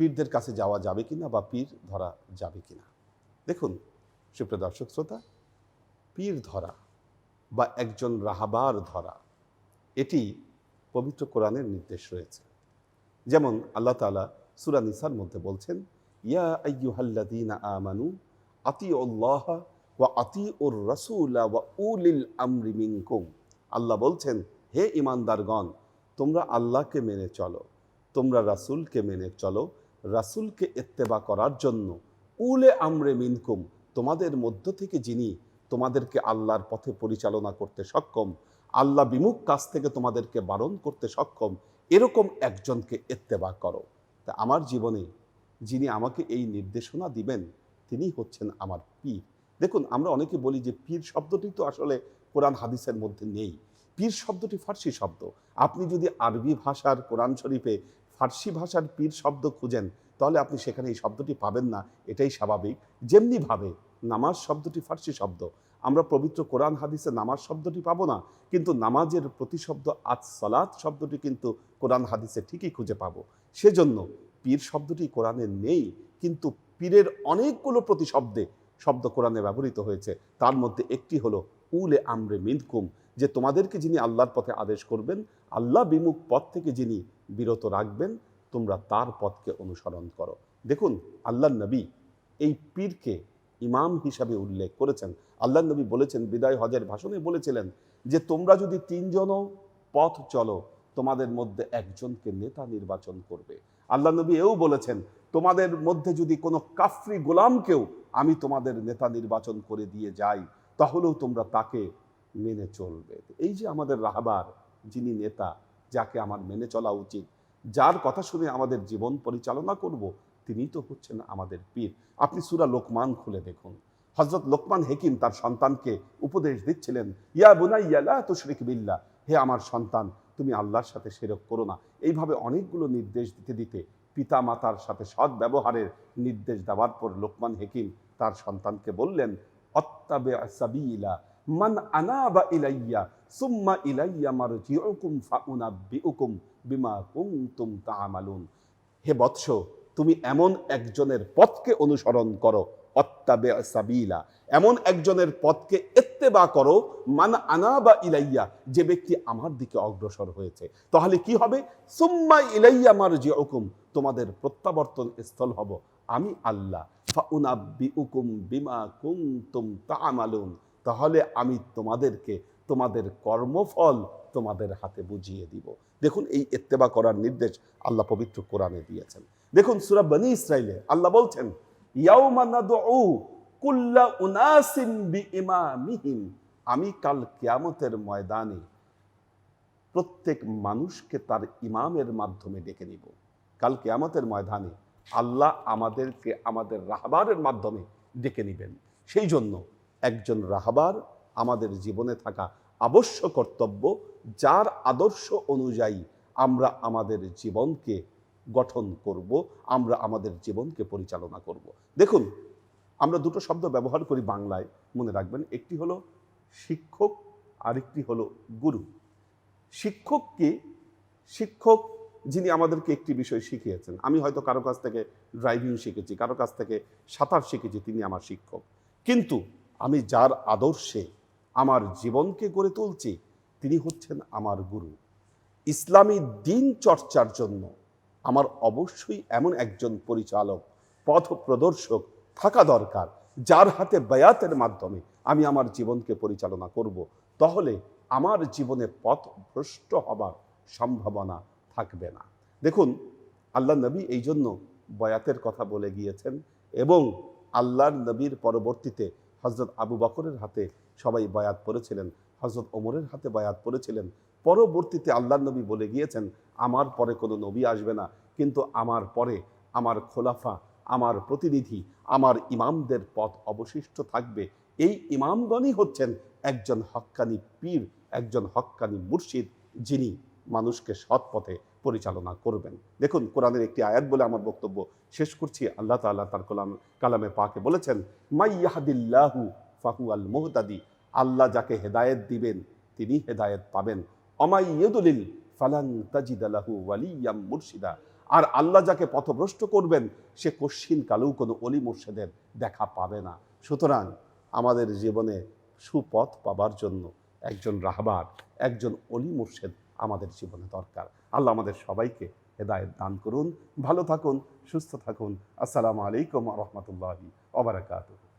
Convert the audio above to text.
পীরদের কাছে যাওয়া যাবে কিনা বা পীর ধরা যাবে কিনা? দেখুন, সুপ্রিয় দর্শক শ্রোতা, পীর ধরা বা একজন রাহাবার ধরা, এটি পবিত্র কোরআনের নির্দেশ রয়েছে। যেমন আল্লাহ তাআলা সূরা নিসার মধ্যে বলছেন, ইয়া আইয়ুহাল্লাযীনা আমানু আতিউল্লাহ ওয়া আতিউর রাসূলা ওয়া উলিল আল্লাহ বলছেন, হে ইমানদারগণ তোমরা আল্লাহকে মেনে চলো, তোমরা রাসুলকে মেনে চলো রাসূলকে ইত্তেবা করার জন্য। উলে আমরে মিনকুম, তোমাদের মধ্য থেকে যিনি তোমাদেরকে আল্লাহর পথে পরিচালনা করতে সক্ষম, আল্লাহ বিমুখ কাজ থেকে তোমাদেরকে বারণ করতে সক্ষম, এরকম একজনকে এত্তেবা করো। তা আমার জীবনে যিনি আমাকে এই নির্দেশনা দিবেন, তিনি হচ্ছেন আমার পীর। দেখুন, আমরা অনেকে বলি যে পীর শব্দটি তো আসলে কোরআন হাদিসের মধ্যে নেই। পীর শব্দটি ফার্সি শব্দ। আপনি যদি আরবি ভাষার কোরআন শরীফে ফার্সি ভাষার পীর শব্দ খুঁজেন, তাহলে আপনি সেখানে এই শব্দটি পাবেন না, এটাই স্বাভাবিক। যেমনিভাবে নামাজ শব্দটি ফার্সি শব্দ। আমরা পবিত্র কোরআন হাদিসে নামাজ শব্দটি পাবো না, কিন্তু নামাজের প্রতিশব্দ আজ সালাত শব্দটি কিন্তু কোরআন হাদিসে ঠিকই খুঁজে পাবো। সেজন্য পীর শব্দটি কোরআনে নেই, কিন্তু পীরের অনেকগুলো প্রতিশব্দে শব্দ কোরআনে ব্যবহৃত হয়েছে। তার মধ্যে একটি হলো উলে আমরে মিনকুম। যে তোমাদেরকে যিনি আল্লাহর পথে আদেশ করবেন, আল্লাহ বিমুখ পথ থেকে যিনি বিরত রাখবেন, তোমরা তার পথকে অনুসরণ করো। দেখুন আল্লাহ নবী এই পীরকে ইমাম হিসাবে উল্লেখ করেছেন। আল্লাহ নবী বলেছেন, বিদায় হজের ভাষণে বলেছিলেন যে, তোমরা যদি তিনজনও পথ চলো, তোমাদের মধ্যে একজনকে নেতা নির্বাচন করবে। আল্লাহ নবী এও বলেছেন, তোমাদের মধ্যে যদি কোনো কাফরি গোলামকেও আমি তোমাদের নেতা নির্বাচন করে দিয়ে যাই, তাহলেও তোমরা তাকে মেনে চলবে। এই যে আমাদের রাহবার যিনি নেতা, যাকে আমার মেনে চলা উচিত, যার কথা শুনে আমাদের জীবন পরিচালনা করব, তিনি তো হচ্ছেন আমাদের পীর। আপনি সুরা লোকমান খুলে দেখুন। হজরত লোকমান হেকিম তার সন্তানকে উপদেশ দিচ্ছিলেন, ইয়া বুনাইয়া, লা তুশরিক বিল্লাহ, হে আমার সন্তান, তুমি আল্লাহর সাথে সেরক করো না। এইভাবে অনেকগুলো নির্দেশ দিতে দিতে পিতা মাতার সাথে সৎ ব্যবহারের নির্দেশ দেওয়ার পর লোকমান হেকিম তার সন্তানকে বললেন অত্তাবে সাবিলা মান আনাবা ইলাইয়া সুম্মা ইলাইয়া মারজিউকুম ফাউনাব্বিউকুম বিমা কুনতুম তা'মালুন হে বৎস, তুমি এমন একজনের পথকে অনুসরণ করো অত্তাবে সাবিলা। এমন একজনের পথকে এত্তেবা করো, মান আনা বা ইলাইয়া, যে ব্যক্তি আমার দিকে অগ্রসর হয়েছে। তাহলে কি হবে? সুম্মা ইলাইয়া মার যে হুকুম তোমাদের প্রত্যাবর্তন স্থল হব। আমি আল্লাহ ফাউনাব্বিউকুম বিমা কুনতুম তা'মালুন। তাহলে আমি তোমাদেরকে তোমাদের কর্মফল তোমাদের হাতে বুঝিয়ে দিব। দেখুন, এই এত্তেবা করার নির্দেশ আল্লাহ পবিত্র কোরআনে দিয়েছেন। দেখুন, সুরা বনি ইসরাইলে আল্লাহ বলছেন আমি কাল কিয়ামতের ময়দানে প্রত্যেক মানুষকে তার ইমামের মাধ্যমে ডেকে নিব। কাল কিয়ামতের ময়দানে আল্লাহ আমাদেরকে, আমাদের রাহবারের মাধ্যমে ডেকে নিবেন। সেই জন্য একজন রাহবার, আমাদের জীবনে থাকা আবশ্যক কর্তব্য, যার আদর্শ অনুযায়ী আমরা আমাদের জীবনকে গঠন করব, আমরা আমাদের জীবনকে পরিচালনা করব। দেখুন, আমরা দুটো শব্দ ব্যবহার করি বাংলায়, মনে রাখবেন। একটি হলো শিক্ষক, আরেকটি হলো গুরু। শিক্ষককে শিক্ষক যিনি আমাদেরকে একটি বিষয় শিখিয়েছেন। আমি হয়তো কারও কাছ থেকে ড্রাইভিং শিখেছি, কারও কাছ থেকে সাঁতার শিখেছি, তিনি আমার শিক্ষক। কিন্তু আমি যার আদর্শে আমার জীবনকে গড়ে তুলছি, তিনি হচ্ছেন আমার গুরু। ইসলামী দিন চর্চার জন্য আমার অবশ্যই এমন একজন পরিচালক, পথ প্রদর্শক থাকা দরকার, যার হাতে বায়াতের মাধ্যমে আমি আমার জীবনকে পরিচালনা করব। তাহলে আমার জীবনে পথ ভ্রষ্ট হবার সম্ভাবনা থাকবে না। দেখুন, আল্লাহ নবী এই জন্য বয়াতের কথা বলে গিয়েছেন এবং আল্লাহর নবীর পরবর্তীতে হজরত আবু বকরের হাতে সবাই বায়াত পড়েছিলেন হজরত ওমরের হাতে বায়াত পড়েছিলেন। পরবর্তীতে আল্লাহ নবী বলে গিয়েছেন, আমার পরে কোনো নবী আসবে না। কিন্তু আমার পরে আমার খোলাফা, আমার প্রতিনিধি, আমার ইমামদের পথ অবশিষ্ট থাকবে। এই ইমামগণই হচ্ছেন একজন হক্কানি পীর, একজন হক্কানি মুর্শিদ যিনি মানুষকে সৎ পথে পরিচালনা করবেন। দেখুন, কোরআনের একটি আয়াত বলে আমার বক্তব্য শেষ করছি। আল্লাহ তাআলা তার কলাম কালামে পাকে বলেছেন, মাই ইয়াহাদিল্লাহু ফাহু আল মোহতাদি আল্লাহ যাকে হেদায়েত দিবেন, তিনি হেদায়েত পাবেন। অমাই ইয়দুলিল ফালান তাজিদ আলাহু ওয়ালিয়াম মুর্শিদা আর আল্লাহ যাকে পথভ্রষ্ট করবেন, সে কশ্চিন কালেও কোনো অলি মুর্শেদের দেখা পাবে না। সুতরাং আমাদের জীবনে সুপথ পাবার জন্য একজন রাহবার, একজন অলি মুর্শেদ আমাদের জীবনে দরকার। আল্লাহ আমাদের সবাইকে হেদায়ত দান করুন। ভালো থাকুন, সুস্থ থাকুন। আসসালামু আলাইকুম রহমতুল্লাহি ওবরাকাতুহ